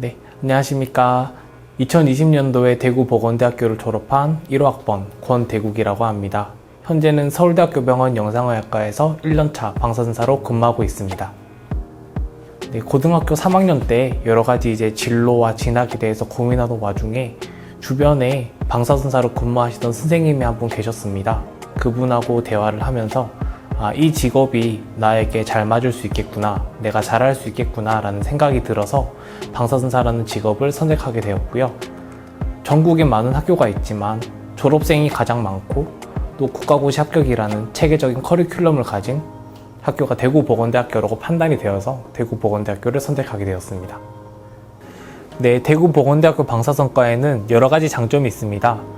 네, 안녕하십니까. 2020년도에 대구 보건대학교를 졸업한 1호학번 권대국이라고 합니다. 현재는 서울대학교 병원 영상의학과에서 1년차 방사선사로 근무하고 있습니다. 네, 고등학교 3학년 때 여러 가지 이제 진로와 진학에 대해서 고민하던 와중에 주변에 방사선사로 근무하시던 선생님이 한 분 계셨습니다. 그분하고 대화를 하면서 아, 이 직업이 나에게 잘 맞을 수 있겠구나, 내가 잘할 수 있겠구나 라는 생각이 들어서 방사선사라는 직업을 선택하게 되었고요. 전국에 많은 학교가 있지만 졸업생이 가장 많고 또 국가고시 합격이라는 체계적인 커리큘럼을 가진 학교가 대구보건대학교라고 판단이 되어서 대구보건대학교를 선택하게 되었습니다. 네, 대구보건대학교 방사선과에는 여러 가지 장점이 있습니다.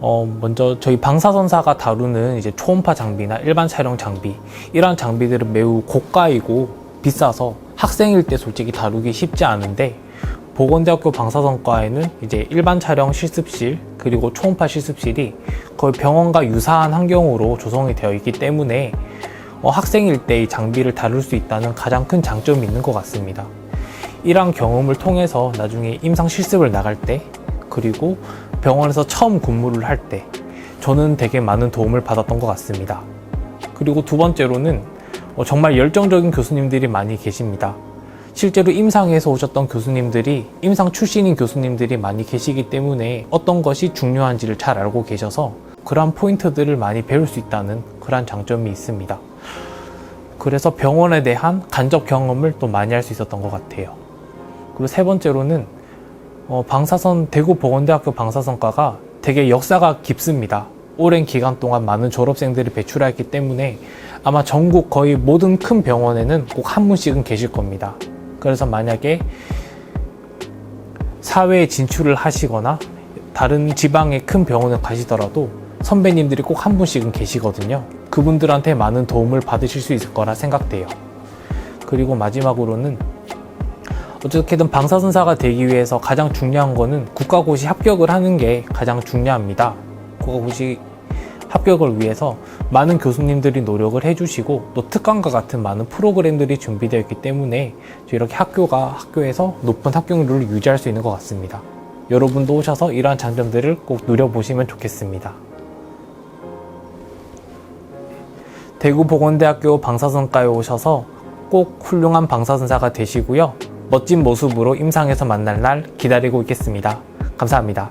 어, 먼저 저희 방사선사가 다루는 이제 초음파 장비나 일반 촬영 장비 이러한 장비들은 매우 고가이고 비싸서 학생일 때 솔직히 다루기 쉽지 않은데 보건대학교 방사선과에는 이제 일반 촬영 실습실 그리고 초음파 실습실이 거의 병원과 유사한 환경으로 조성이 되어 있기 때문에 어, 학생일 때 이 장비를 다룰 수 있다는 가장 큰 장점이 있는 것 같습니다. 이러한 경험을 통해서 나중에 임상 실습을 나갈 때 그리고 병원에서 처음 근무를 할 때 저는 되게 많은 도움을 받았던 것 같습니다. 그리고 두 번째로는 어, 정말 열정적인 교수님들이 많이 계십니다. 실제로 임상에서 오셨던 교수님들이 임상 출신인 교수님들이 많이 계시기 때문에 어떤 것이 중요한지를 잘 알고 계셔서 그러한 포인트들을 많이 배울 수 있다는 그러한 장점이 있습니다. 그래서 병원에 대한 간접 경험을 또 많이 할 수 있었던 것 같아요. 그리고 세 번째로는 어, 방사선 대구 보건대학교 방사선과가 되게 역사가 깊습니다. 오랜 기간 동안 많은 졸업생들이 배출하였기 때문에 아마 전국 거의 모든 큰 병원에는 꼭 한 분씩은 계실 겁니다. 그래서 만약에 사회에 진출을 하시거나 다른 지방의 큰 병원을 가시더라도 선배님들이 꼭 한 분씩은 계시거든요. 그분들한테 많은 도움을 받으실 수 있을 거라 생각돼요. 그리고 마지막으로는 어떻게든 방사선사가 되기 위해서 가장 중요한 거는 국가고시 합격을 하는 게 가장 중요합니다. 국가고시 합격을 위해서 많은 교수님들이 노력을 해주시고 또 특강과 같은 많은 프로그램들이 준비되어 있기 때문에 이렇게 학교가 학교에서 높은 합격률을 유지할 수 있는 것 같습니다. 여러분도 오셔서 이러한 장점들을 꼭 누려보시면 좋겠습니다. 대구보건대학교 방사선과에 오셔서 꼭 훌륭한 방사선사가 되시고요. 멋진 모습으로 임상에서 만날 날 기다리고 있겠습니다. 감사합니다.